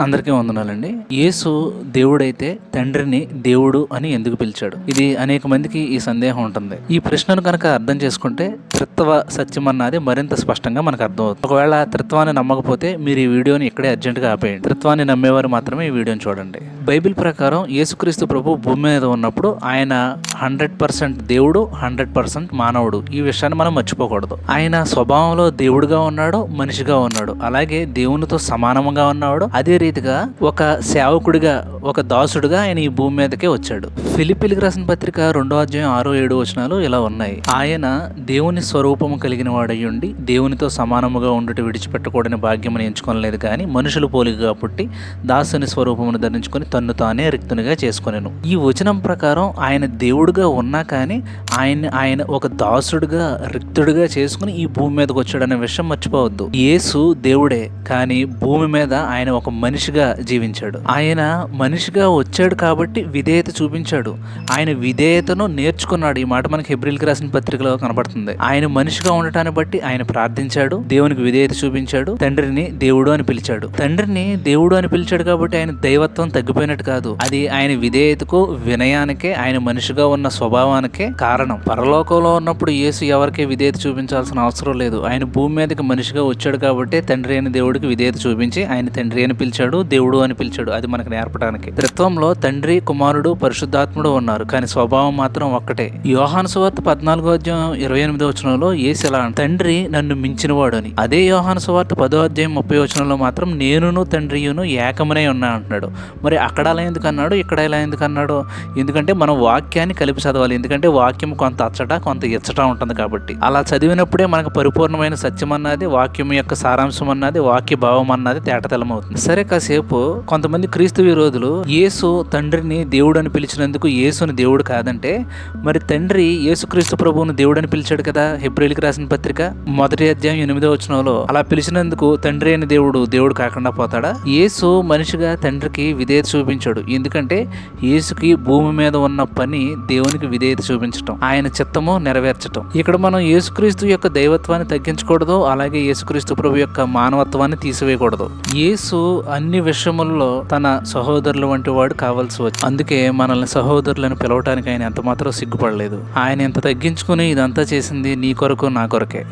అందరికీ వందనాలండి. యేసు దేవుడైతే తండ్రిని దేవుడు అని ఎందుకు పిలిచాడు? ఇది అనేక మందికి ఈ సందేహం ఉంటుంది. ఈ ప్రశ్నను కనుక అర్థం చేసుకుంటే త్రిత్వ సత్యం అన్నది మరింత స్పష్టంగా మనకు అర్థమవుతుంది. ఒకవేళ త్రిత్వాన్ని నమ్మకపోతే మీరు ఈ వీడియోని ఇక్కడే అర్జెంటుగా ఆపేయండి. త్రిత్వాన్ని నమ్మేవారు మాత్రమే ఈ వీడియోని చూడండి. బైబిల్ ప్రకారం యేసుక్రీస్తు ప్రభు భూమి మీద ఉన్నప్పుడు ఆయన హండ్రెడ్ పర్సెంట్ దేవుడు హండ్రెడ్ పర్సెంట్ మానవుడు. ఈ విషయాన్ని మనం మర్చిపోకూడదు. ఆయన స్వభావంలో దేవుడుగా ఉన్నాడు మనిషిగా ఉన్నాడు. అలాగే దేవునితో సమానంగా ఉన్నాడు అదే రీతిగా ఒక సేవకుడిగా ఒక దాసుడుగా ఆయన ఈ భూమి మీదకే వచ్చాడు. ఫిలిపిలికి రాసిన పత్రిక రెండో అధ్యాయం ఆరో ఏడు వచనాలు ఇలా ఉన్నాయి. ఆయన దేవుని స్వరూపము కలిగిన వాడయ్యుండి దేవునితో సమానముగా ఉండుట విడిచిపెట్టకూడని భాగ్యమని ఎంచుకోలేదు కానీ మనుషులు పోలికగా పుట్టి దాసుని స్వరూపమును ధరించుకొని తన్ను తానే రిక్తునిగా చేసుకునేను. ఈ వచనం ప్రకారం ఆయన దేవుడుగా ఉన్నా కానీ ఆయన ఆయన ఒక దాసుడుగా రిక్తుడుగా చేసుకుని ఈ భూమి మీదకి వచ్చాడనే విషయం మర్చిపోవద్దు. యేసు దేవుడే కానీ భూమి మీద ఆయన ఒక మనిషిగా జీవించాడు. ఆయన మనిషిగా వచ్చాడు కాబట్టి విధేయత చూపించాడు. ఆయన విధేయతను నేర్చుకున్నాడు. ఈ మాట మనకి హెబ్రిల్కి రాసిన పత్రికలో కనబడుతుంది. ఆయన మనిషిగా ఉండటాన్ని బట్టి ఆయన ప్రార్థించాడు. దేవునికి విధేయత చూపించాడు. తండ్రిని దేవుడు అని పిలిచాడు. తండ్రిని దేవుడు అని పిలిచాడు కాబట్టి ఆయన దైవత్వం తగ్గిపోయినట్టు కాదు. అది ఆయన విధేయతకు వినయానికే ఆయన మనిషిగా ఉన్న స్వభావానికే కారణం. పరలోకంలో ఉన్నప్పుడు యేసు ఎవరికే విధేయత చూపించాల్సిన అవసరం లేదు. ఆయన భూమి మీదకి మనిషిగా వచ్చాడు కాబట్టి తండ్రి అయిన దేవుడికి విధేయత చూపించి ఆయన తండ్రి అని పిలిచాడు దేవుడు అని పిలిచాడు. అది మనకు నేర్పడానికి. త్రిత్వంలో తండ్రి కుమారుడు పరిశుద్ధాత్ముడు ఉన్నారు. కానీ స్వభావం మాత్రం ఒక్కటే. యోహాను సువార్త పద్నాలుగో అధ్యాయం ఇరవై ఎనిమిదో వచనంలో ఏసిలా తండ్రి నన్ను మించినవాడు అని అదే యోహాను సువార్త పదో అధ్యాయం ముప్పై వచనంలో మాత్రం నేనును తండ్రియును ఏకమనే ఉన్నా అంటున్నాడు. మరి అక్కడ అలా ఎందుకు అన్నాడు? ఇక్కడ ఎలా ఎందుకు అన్నాడు? ఎందుకంటే మనం వాక్యాన్ని కలిపి చదవాలి. ఎందుకంటే వాక్యం కొంత అచ్చట కొంత ఇచ్చట ఉంటుంది కాబట్టి. అలా చదివినప్పుడే మనకు పరిపూర్ణమైన సత్యం అన్నది వాక్యం యొక్క సారాంశం అన్నది వాక్య భావం అన్నది తేటతెల్లమవుతుంది సరే కాసేపు కొంతమంది క్రీస్తు విరోధులు యేసు తండ్రిని దేవుడు అని పిలిచినందుకు యేసుని దేవుడు కాదంటే మరి తండ్రి యేసుక్రీస్తు ప్రభువును దేవుడు అని పిలిచాడు కదా? హెబ్రిల్కి రాసిన పత్రిక మొదటి అధ్యాయం ఎనిమిదో వచనంలో అలా పిలిచినందుకు తండ్రి అయిన దేవుడు దేవుడు కాకుండా పోతాడా? యేసు మనిషిగా తండ్రికి విధేయత చూపించాడు. ఎందుకంటే యేసుకి భూమి మీద ఉన్న పని దేవునికి విధేయత చూపించటం ఆయన చిత్తము నెరవేర్చటం. ఇక్కడ మనం యేసుక్రీస్తు యొక్క దైవత్వాన్ని తగ్గించకూడదు అలాగే యేసుక్రీస్తు ప్రభు యొక్క మానవత్వాన్ని తీసివేయకూడదు. యేసు అన్ని విషయముల్లో తన సహోదరుల వంటి వాడు కావాల్సి వచ్చి అందుకే మనల్ని సహోదరులను పిలవటానికి ఆయన ఎంత మాత్రం సిగ్గుపడలేదు. ఆయన ఎంత తగ్గించుకుని ఇదంతా చేసింది నీ కొరకు నా కొరకే.